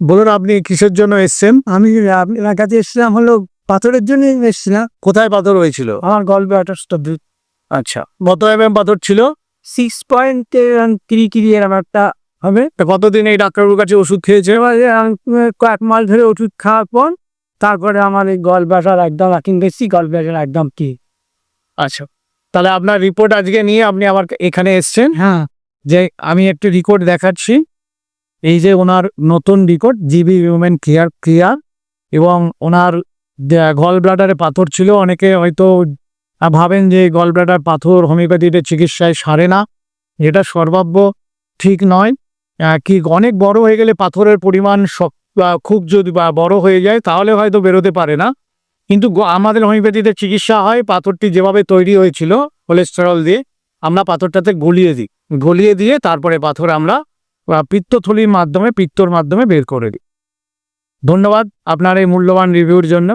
বলুন আপনি কিসের জন্য এসছেন? আমি আপনার কাছে এসেছিলাম হলো পাথরের জন্য এসেছিলাম। কোথায় পাথর হয়েছিল? আমার গল্পে আঠাশটা আচ্ছা কত এম এম পাথর ছিল? সিক্স পয়েন্ট কিরি কিরি এরকম একটা হবে। কতদিন এই ডাক্তারবাবুর কাছে ওষুধ খেয়েছে? কয়েক মাস ধরে ওষুধ খাওয়ার পর তারপরে আমার এই গল ব্যাটার একদম এখন বেশি গল একদম কি। আচ্ছা তাহলে আপনার রিপোর্ট আজকে নিয়ে আপনি আমার এখানে এসছেন? হ্যাঁ। যে আমি একটি রিপোর্ট দেখাচ্ছি। এই যে ওনার নতুন রিপোর্ট জিবি কেয়ার ক্রিয়ার এবং ওনার গল ব্লাডারে পাথর ছিল। অনেকে হয়তো ভাবেন যে গল ব্লাডার পাথর হোমিওপ্যাথিতে চিকিৎসায় সারে না, এটা সর্বাব্য ঠিক নয়। কি অনেক বড় হয়ে গেলে পাথরের পরিমাণ খুব যদি বড় হয়ে যায়, তাহলে হয়তো বেরোতে পারে না। কিন্তু আমাদের হোমিওপ্যাথিতে চিকিৎসা হয়, পাথরটি যেভাবে তৈরি হয়েছিল কোলেস্টেরল দিয়ে, আমরা পাথরটাতে গলিয়ে দিই। গলিয়ে দিয়ে তারপরে পাথর আমরা পিত্তথলির মাধ্যমে পিত্তর মাধ্যমে বের করে দিই। ধন্যবাদ আপনার এই মূল্যবান রিভিউর জন্য।